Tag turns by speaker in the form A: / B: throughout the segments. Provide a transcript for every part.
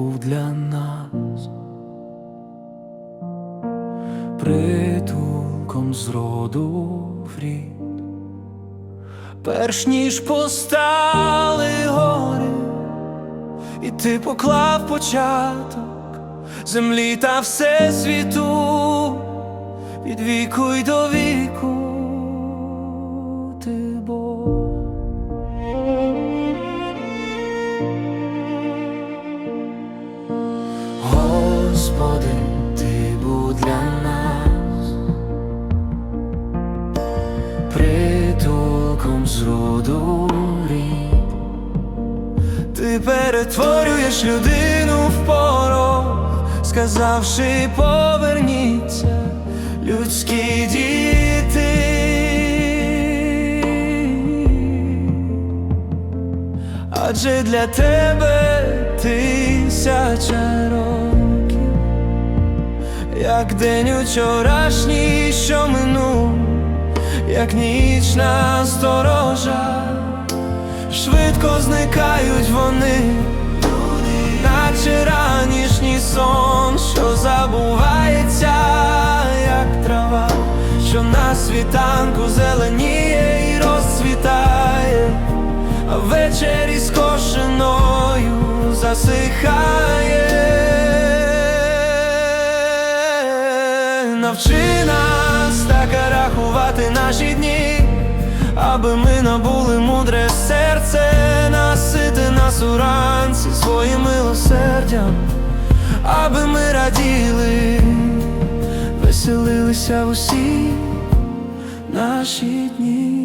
A: був для нас притулком зроду врід, перш ніж постали гори, і ти поклав початок землі та всесвіту, від віку й до віку. Перетворюєш людину в порох, сказавши поверніться, людські діти. Адже для тебе тисяча років, як день учорашній, що минув, як нічна сторожа, швидко зникають вони, наче ранішній сон, що забувається, як трава, що на світанку зеленіє і розцвітає а ввечері скошеною засихає. Навчи нас так рахувати наші дні, аби ми набули мудре серце, насити нас уранці своїм милосердям, аби ми раділи, веселилися усі наші дні.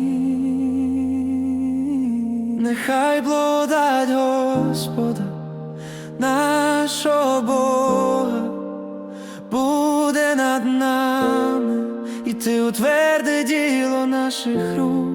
A: Нехай благодать Господа, нашого Бога, буде над нами, і ти утверди діло наших рук,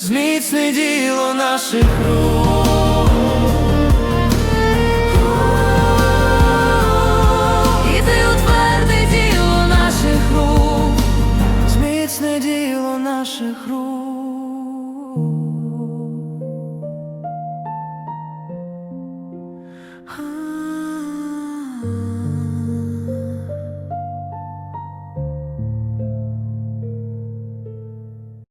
A: зміцни діло наших рук.